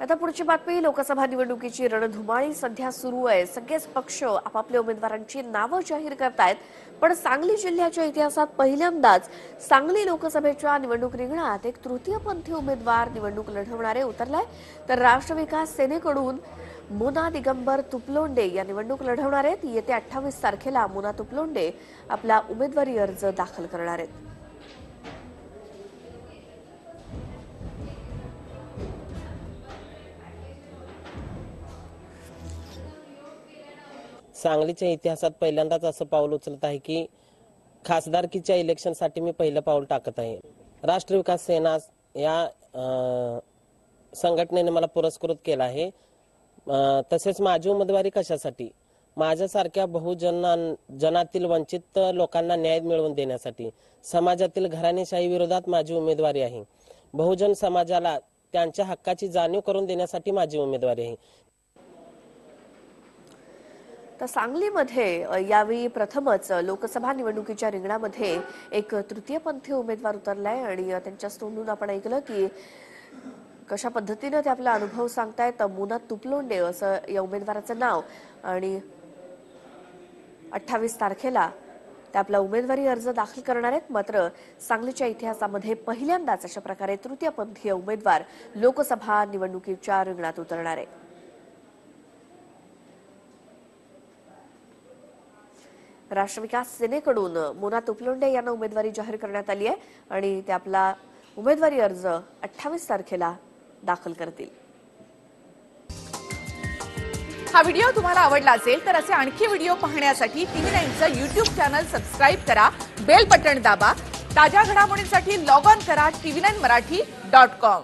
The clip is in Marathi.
आता पुढची बातमी लोकसभा निवडणुकीची रणधुमाळी सध्या सुरू आहे. सगळेच पक्ष आपापल्या उमेदवारांची नावं जाहीर करतायत. पण सांगली जिल्ह्याच्या इतिहासात पहिल्यांदाच सांगली लोकसभेच्या निवडणूक रिंगणात एक तृतीयपंथी उमेदवार निवडणूक लढवणारे उतरलाय. तर राष्ट्र विकास सेनेकडून मोना दिगंबर तुपलोंडे या निवडणूक लढवणार आहेत. येत्या अठ्ठावीस तारखेला मोना तुपलोंडे आपला उमेदवारी अर्ज दाखल करणार आहेत. सांगलीच्या इतिहासात पहिल्यांदाच असं पाऊल उचलत आहे की खासदारकीच्या इलेक्शनसाठी मी पहिलं पाऊल टाकत आहे. राष्ट्र विकास सेना या संघटनेने मला पुरस्कृत केला आहे. तसेच माझी उमेदवारी कशासाठी? माझ्यासारख्या बहुजन जनातील वंचित लोकांना न्याय मिळवून देण्यासाठी. समाजातील घराणेशाही विरोधात माझी उमेदवारी आहे. बहुजन समाजाला त्यांच्या हक्काची जाणीव करून देण्यासाठी माझी उमेदवारी आहे. तर सांगलीमध्ये यावेळी प्रथमच लोकसभा निवडणुकीच्या रिंगणामध्ये एक तृतीयपंथी उमेदवार उतरलाय आणि त्यांच्या तोंडून आपण ऐकलं की कशा पद्धतीनं ते आपला अनुभव सांगतायत. मुना तुपलोंडे असं या उमेदवाराचं नाव आणि अठ्ठावीस तारखेला ते आपला उमेदवारी अर्ज दाखल करणार आहेत. मात्र सांगलीच्या इतिहासामध्ये पहिल्यांदाच अशा प्रकारे तृतीयपंथीय उमेदवार लोकसभा निवडणुकीच्या रिंगणात उतरणार आहे. राष्ट्रविकास सेनेकडून मोना तुपलोंडे यांना उमेदवारी जाहीर करण्यात आली आहे आणि ते आपला उमेदवारी अर्ज अठ्ठावीस तारखेला दाखल करतील. हा व्हिडिओ तुम्हाला आवडला असेल तर असे आणखी व्हिडिओ पाहण्यासाठी टीव्ही नाईनचं युट्यूब चॅनल सबस्क्राईब करा बेल बटन दाबा ताज्या घडामोडींसाठी लॉग ऑन करा TV nine Marathi dot com.